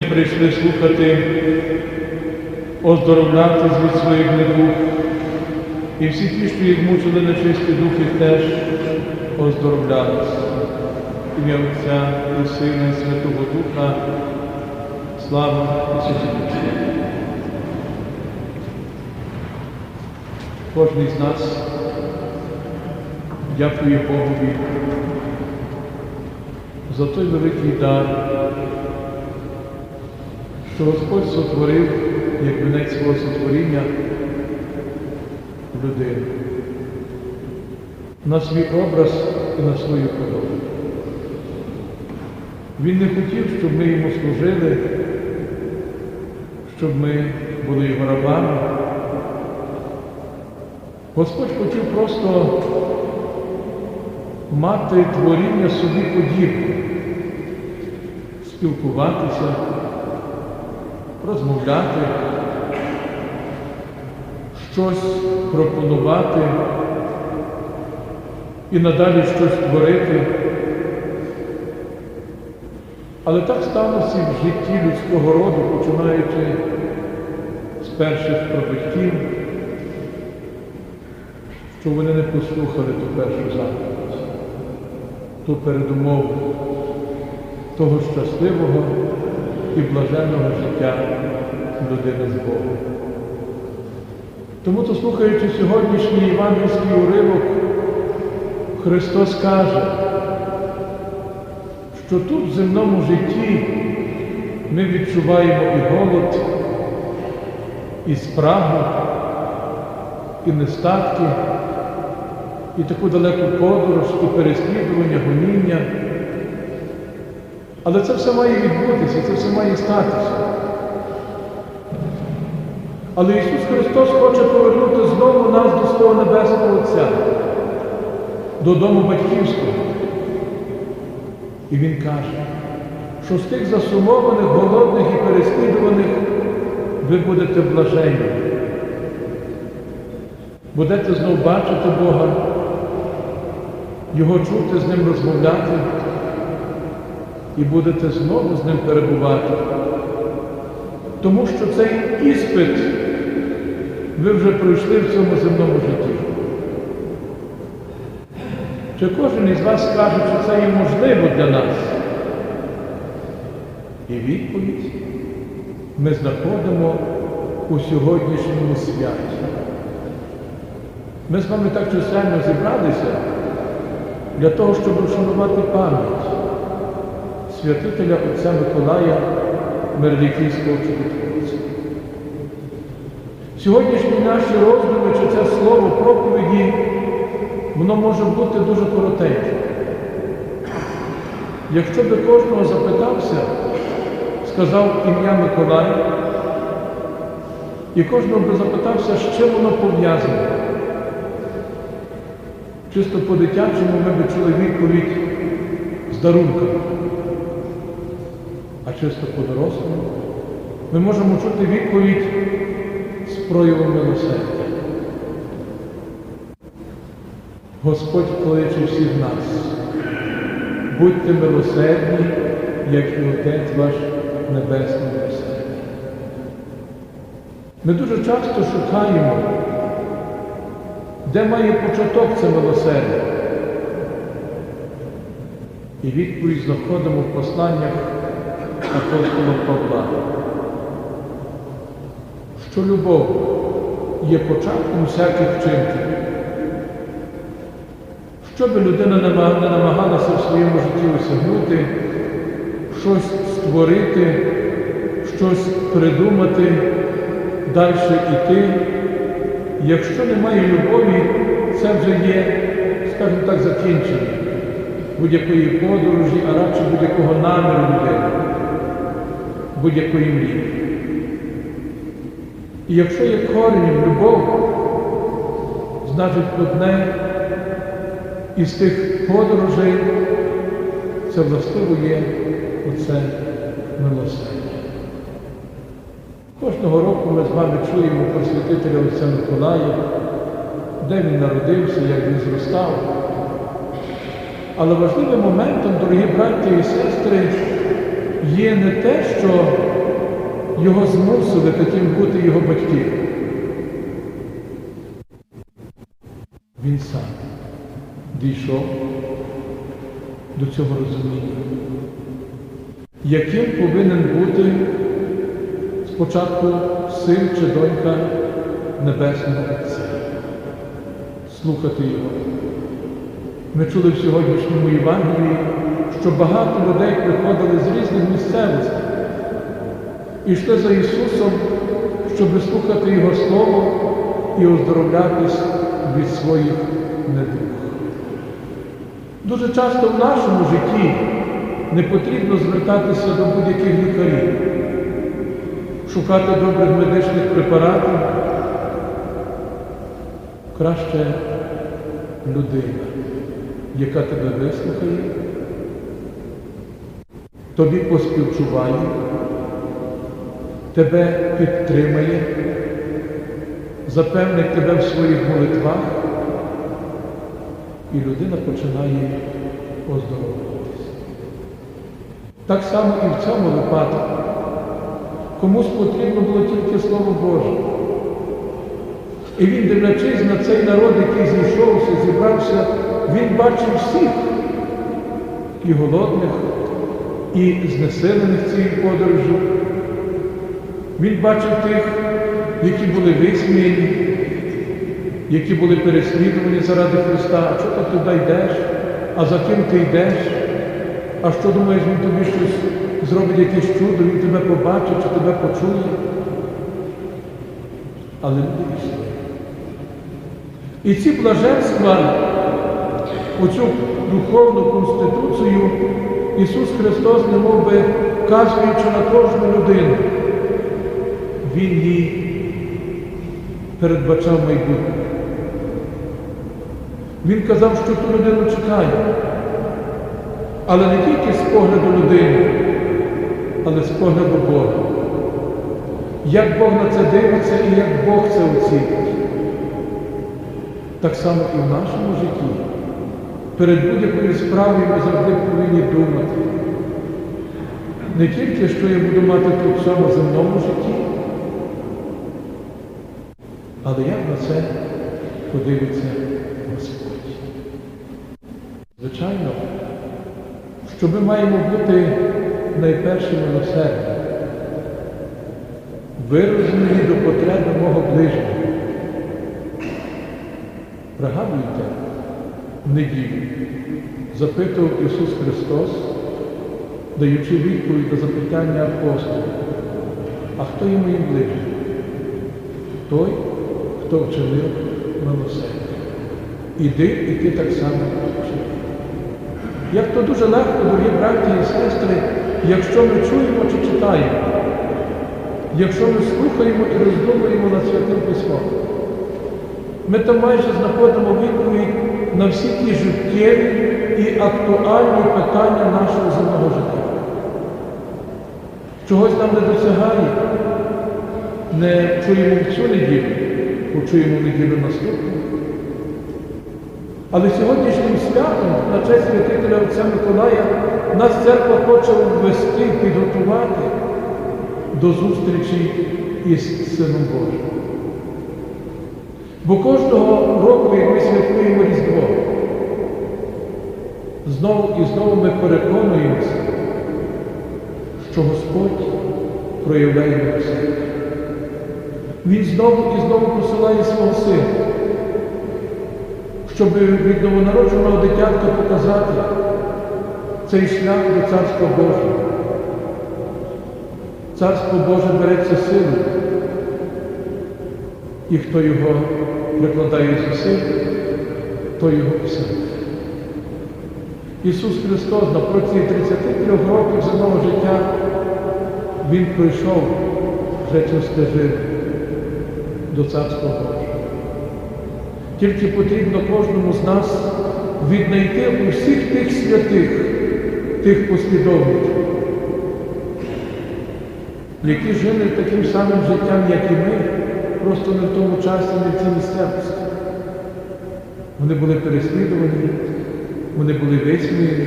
Прийшли слухати, оздоровлятись від своїх недуг. І всі ті, що їх мучили нечисті духи, теж оздоровлялись. Ім'я Отця і Сина, і Святого Духа. Слава Ісусу Христу! Кожний з нас дякує Богові за той великий дар, що Господь сотворив, як вінець свого сотворіння, людину на свій образ і на свою подобу. Він не хотів, щоб ми йому служили, щоб ми були його рабами. Господь хотів просто мати творіння собі подібне, спілкуватися, розмовляти, щось пропонувати і надалі щось творити. Але так сталося в житті людського роду, починаючи з перших прабатьків, що вони не послухали ту першу заповідь, ту передумову того щасливого і блаженного життя людини з Богом. Тому, то слухаючи сьогоднішній євангельський уривок, Христос каже, що тут в земному житті ми відчуваємо і голод, і спрагу, і нестатки, і таку далеку подорож, і переслідування, гоніння. Але це все має відбутися, це все має статися. Але Ісус Христос хоче повернути знову нас до свого Небесного Отця, додому батьківського. І Він каже, що з тих засумованих, голодних і переслідуваних ви будете блаженні. Будете знов бачити Бога, Його чути, з Ним розмовляти і будете знову з ним перебувати. Тому що цей іспит ви вже пройшли в цьому земному житті. Чи кожен із вас скаже, що це є можливо для нас? І відповідь ми знаходимо у сьогоднішньому святі. Ми з вами так чисельно зібралися для того, щоб вшанувати пам'ять святителя Отця Миколая Мерлікійського чудотворця. Сьогоднішні наші роздуми чи це слово проповіді, воно може бути дуже коротеньке. Якщо би кожного запитався, сказав ім'я Миколай, і кожного би запитався, з чим воно пов'язане. Чисто по-дитячому ми би чули відповідь з дарунками. Чисто по-дорослому ми можемо чути відповідь з проявом милосердя. Господь кличе всіх нас. Будьте милосердні, як і Отець ваш Небесний милосердний. Ми дуже часто шукаємо, де має початок це милосердя. І відповідь знаходимо в посланнях апостола Павла, що любов є початком всяких вчинків. Що би людина не намагалася в своєму житті осягнути, щось створити, щось придумати, далі йти, якщо немає любові, це вже є, скажімо так, закінчення будь-якої подорожі, а радше будь-якого наміру людини, будь-якої мрії. І якщо є коренем любов, значить одне із тих подорожей це властиво є оце милосердя. Кожного року ми з вами чуємо про святителя Отця Миколая, де він народився, як він зростав. Але важливим моментом, дорогі браті і сестри, є не те, що його змусили таким бути його батьки. Він сам дійшов до цього розуміння, яким повинен бути спочатку син чи донька Небесного Отця. Слухати його. Ми чули в сьогоднішньому Євангелії, що багато людей приходили з різних місцевостей і йшли за Ісусом, щоб слухати Його Слово і оздоровлятись від своїх недуг. Дуже часто в нашому житті не потрібно звертатися до будь-яких лікарів, шукати добрих медичних препаратів. Краще людина, яка тебе вислухає, тобі поспівчуває, тебе підтримає, запевнить тебе в своїх молитвах, і людина починає оздоровлюватися. Так само і в цьому випадку. Комусь потрібно було тільки Слово Боже. І він, дивлячись на цей народ, який зійшовся, зібрався, він бачив всіх і голодних, і знесилених цією подорожю. Він бачив тих, які були висміяні, які були переслідувані заради Христа. А чого ти туди йдеш? А за ким ти йдеш? А що думаєш, він тобі щось зробить якесь чудо, він тебе побачить чи тебе почує? Але люди йшли. І ці блаженства, оцю духовну конституцію, Ісус Христос, немов би вказуючи на кожну людину, Він їй передбачав майбутнє. Він казав, що ту людину чекає. Але не тільки з погляду людини, але з погляду Бога. Як Бог на це дивиться і як Бог це оцінить. Так само і в нашому житті. Перед будь-якою справою ми завжди повинні думати. Не тільки, що я буду мати тут в цьому земному житті, але як на це подивиться Господь. Звичайно, що ми маємо бути найперше милосердні, виражені до потреби мого ближнього. Пригадуйте, неділю запитував Ісус Христос, даючи відповідь до запитання апостолів, а хто є моїм ближнім? Той, хто вчинив милосердя. Іди, і ти так само вчини. Як то дуже легко, дорогі браті і сестри, якщо ми чуємо чи читаємо, якщо ми слухаємо і роздумуємо над святим письмом, ми там майже знаходимо відповідь на всі ті життєві і актуальні питання нашого земного життя. Чогось нам не досягає, не чуємо в цю неділю, почуємо неділю наступну. Але сьогоднішнім святом на честь святителя Отця Миколая нас церква хоче ввести, підготувати до зустрічі із Сином Божим. Бо кожного року, як ми святкуємо Різдво, знову і знову ми переконуємося, що Господь проявляє милосердя. Він знову і знову посилає свого сина щоб від новонародженого дитятка показати цей шлях до Царства Божого. Царство Боже береться силою, і хто його прикладає зусиль, то його писає. Ісус Христос на протязі 33 років земного життя Він пройшов вже цю стежину до Царства Божого. Тільки потрібно кожному з нас віднайти усіх тих святих, тих послідовників, які жили таким самим життям, як і ми, просто не в тому часі, не в цій місцевості. Вони були переслідувані, вони були висміяні,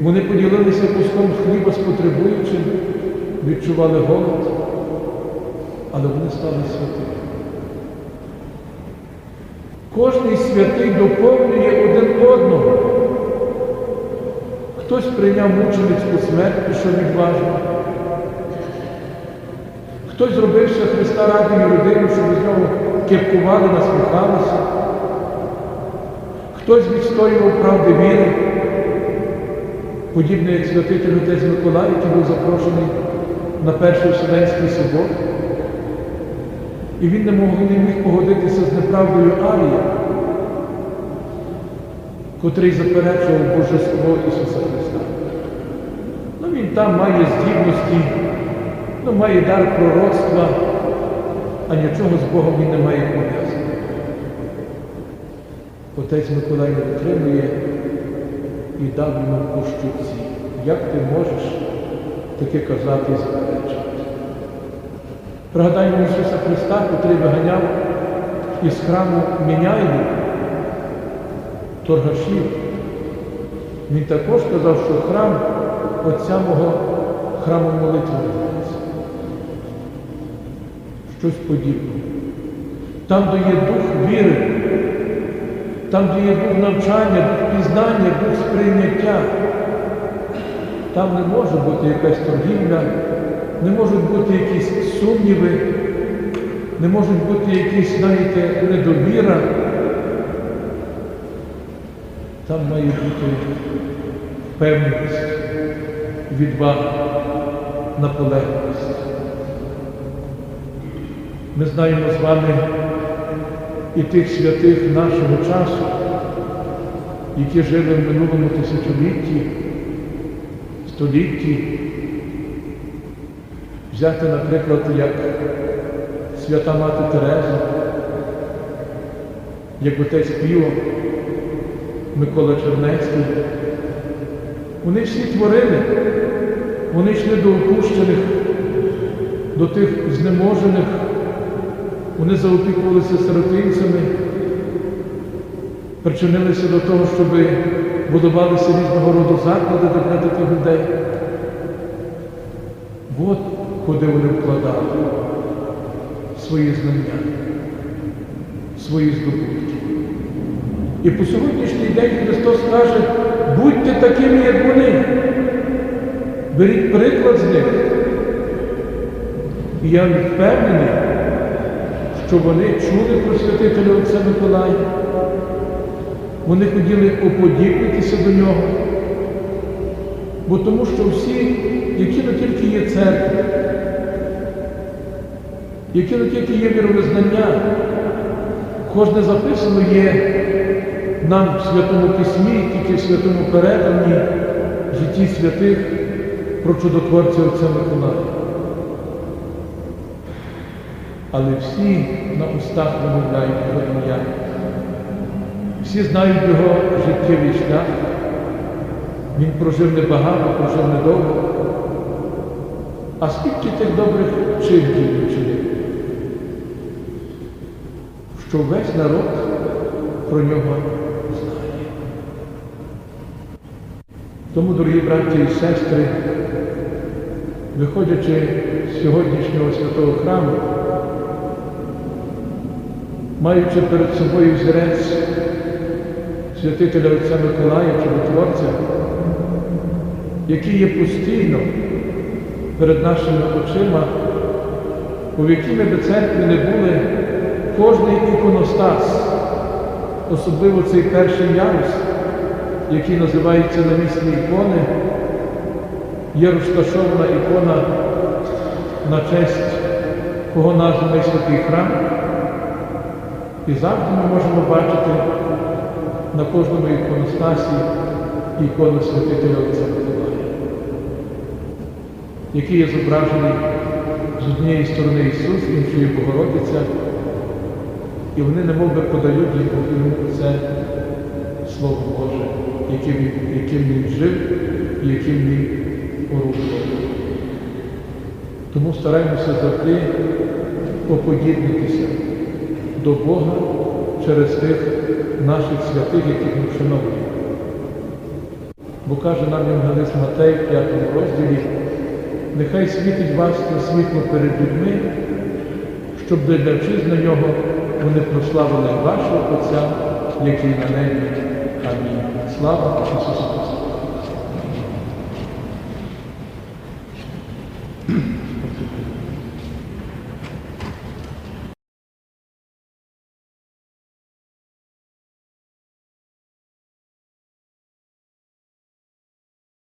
Вони поділилися куском хліба з потребуючим, відчували голод, але вони стали святими. Кожний святий доповнює один одного. Хтось прийняв мученицьку смерть, пішов відважно. Хтось зробився Христа радою людину, щоб з нього кепкували, насміхалися. Хтось відстоював правди віри, подібний як святитель отець Миколай, який був запрошений на перший Вселенський собор. І він не мог не міг погодитися з неправдою Арія, котрий заперечував Божество Ісуса Христа. Ну, Він там має здібності, ну, має дар пророцтва, а нічого з Богом він не має пов'язати. Отець Миколай не витримує і дав йому по щуці. Як ти можеш таке казати і заперечувати? Пригадаємо Ісуса Христа, котрий виганяв із храму міняйних, торгашів. Він також казав, що храм Отця мого храму молитви. Щось подібне. Там, де є дух віри, там, де є дух навчання, дух пізнання, дух сприйняття, там не може бути якась торгівля, не можуть бути якісь сумніви, не можуть бути якісь, знаєте, недовіра. Там має бути впевненість, відвага, наполегливість. Ми знаємо з вами і тих святих нашого часу, які жили в минулому тисячолітті, столітті. Взяти, наприклад, як свята Мати Тереза, як отець Піо, Микола Чернецький. Вони всі творили, вони йшли до опущених, до тих знеможених, вони заопікувалися сиротинцями, причинилися до того, щоб будувалися різного роду заклади для таких людей. От куди вони вкладали свої знання, свої здобутки. І по сьогоднішній день Христос каже, будьте такими, як вони. Беріть приклад з них. І я впевнений, що вони чули про святителя Отця Миколая. Вони хотіли уподібнитися до нього. Бо тому що всі, які не тільки є церкви, які не тільки є віровизнання, кожне записано є нам в Святому Письмі, тільки в святому передані житті святих про чудотворця Отця Миколая. Але всі на устах вимовляють його ім'я. Всі знають його життєвий шлях. Він прожив небагато, прожив недовго. А скільки тих добрих вчинків вчинив, що весь народ про нього знає. Тому, дорогі браті і сестри, виходячи з сьогоднішнього святого храму, маючи перед собою взірець святителя Отця Миколая, чудотворця, який є постійно перед нашими очима, у якій ми би церкві не були, кожний іконостас, особливо цей перший ярус, який називається намісні ікони, є розташована ікона на честь кого названий святий храм. І завжди ми можемо бачити на кожному іконостасі ікону святителя Отця Миколая, який є зображений з однієї сторони Ісус, з іншої Богородиця, і вони немов би подають йому це Слово Боже, яким яким він жив і яким він порушував. Тому стараємося завжди поподібнитися до Бога через тих наших святих, яких ми вшановуємо. Бо каже нам Євангелист Матей в п'ятому розділі, нехай світить вас це світло перед людьми, щоб глядачи на нього вони прославили вашого Отця, який на небі. Амінь. Слава Ісусу!